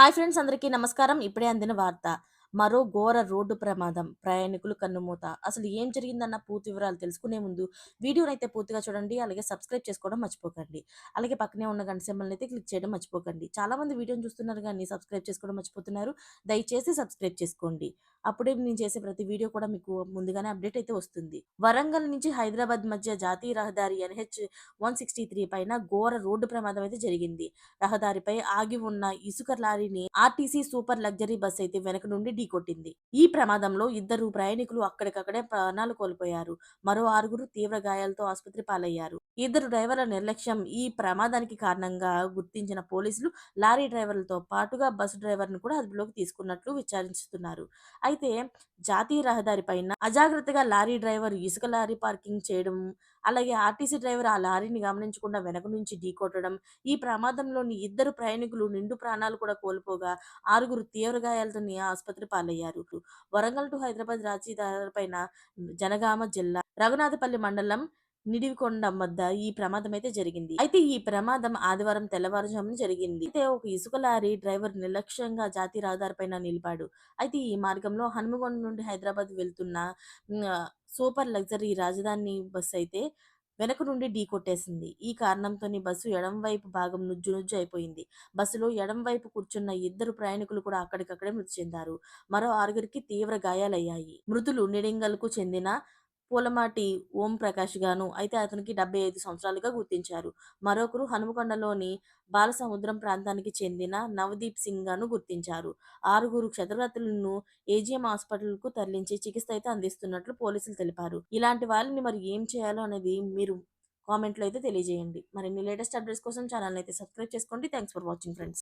Hi friends అందరికీ నమస్కారం. ఇప్పుడే అందిన వార్త. మరో ఘోర రోడ్డు ప్రమాదం. ప్రయాణికులు కన్నుమూత. అసలు ఏం జరిగిందన్న పూర్తి వివరాలు తెలుసుకునే ముందు వీడియోని అయితే పూర్తిగా చూడండి. అలాగే సబ్స్క్రైబ్ చేసుకోవడం మర్చిపోకండి. అలాగే పక్కనే ఉన్న గంట సింబల్ని అయితే క్లిక్ చేయడం మర్చిపోకండి. చాలా మంది వీడియోని చూస్తున్నారు కానీ సబ్స్క్రైబ్ చేసుకోవడం మర్చిపోతున్నారు. దయచేసి సబ్స్క్రైబ్ చేసుకోండి. అప్పుడే నేను చేసే ప్రతి వీడియో కూడా మీకు ముందుగానే అప్డేట్ అయితే వస్తుంది. వరంగల్ నుంచి హైదరాబాద్ మధ్య జాతీయ రహదారి ఎన్హెచ్ వన్ సిక్స్టీ త్రీ పైన ఘోర రోడ్డు ప్రమాదం అయితే జరిగింది. రహదారిపై ఆగి ఉన్న ఇసుక లారీని ఆర్టీసీ సూపర్ లగ్జరీ బస్ అయితే వెనక నుండి ఢీకొట్టింది ఈ ప్రమాదంలో ఇద్దరు ప్రయాణికులు అక్కడికక్కడే ప్రాణాలు కోల్పోయారు. మరో ఆరుగురు తీవ్ర గాయాలతో ఆసుపత్రి పాలయ్యారు. ఇద్దరు డ్రైవర్ల నిర్లక్ష్యం ఈ ప్రమాదానికి కారణంగా గుర్తించిన పోలీసులు లారీ డ్రైవర్లతో పాటుగా బస్సు డ్రైవర్ను కూడా అదుపులోకి తీసుకున్నట్లు విచారిస్తున్నారు. అయితే జాతీయ రహదారి పైన అజాగ్రత్తగా లారీ డ్రైవర్ ఇసుక లారీ పార్కింగ్ చేయడం అలాగే ఆర్టీసీ డ్రైవర్ ఆ లారీని గమనించకుండా వెనక నుంచి ఢీకొట్టడం ఈ ప్రమాదంలోని ఇద్దరు ప్రయాణికులు నిండు ప్రాణాలు కూడా కోల్పోగా ఆరుగురు తీవ్ర గాయాలతో ఆసుపత్రి పాలయ్యారు. వరంగల్ టు హైదరాబాద్ రాజధాని పైన జనగామ జిల్లా రఘునాథపల్లి మండలం నిడివికొండ వద్ద ఈ ప్రమాదం అయితే జరిగింది. అయితే ఈ ప్రమాదం ఆదివారం తెల్లవారుజామున జరిగింది. అయితే ఒక ఇసుక లారీ డ్రైవర్ నిర్లక్ష్యంగా జాతీయ రహదారిపైన నిలిపాడు. అయితే ఈ మార్గంలో హనుమగొండ నుండి హైదరాబాద్ వెళ్తున్న సూపర్ లగ్జరీ రాజధాని బస్సు అయితే వెనక నుండి ఢీ కొట్టేసింది. ఈ కారణంతో బస్సు ఎడం వైపు భాగం నుజ్జు నుజ్జు అయిపోయింది. బస్సులో ఎడం వైపు కూర్చున్న ఇద్దరు ప్రయాణికులు కూడా అక్కడికక్కడే మృతి చెందారు. మరో ఆరుగురికి తీవ్ర గాయాలయ్యాయి. మృతులు నిడింగల్కు చెందిన పూలమాటి ఓం ప్రకాష్ గాను అయితే అతనికి డెబ్బై ఐదు సంవత్సరాలుగా గుర్తించారు. మరొకరు హనుమకొండలోని బాలసముద్రం ప్రాంతానికి చెందిన నవదీప్ సింగ్ గాను గుర్తించారు. ఆరుగురు క్షతగాత్రులను ఏజిఎం హాస్పిటల్కు తరలించి చికిత్స అయితే అందిస్తున్నట్లు పోలీసులు తెలిపారు. ఇలాంటి వాళ్ళని మరి ఏం చేయాలో అనేది మీరు కామెంట్లో అయితే తెలియజేయండి. మరిన్ని లేటెస్ట్ అప్డేట్స్ కోసం ఛానల్ అయితే సబ్స్క్రైబ్ చేసుకోండి. Thanks for watching friends.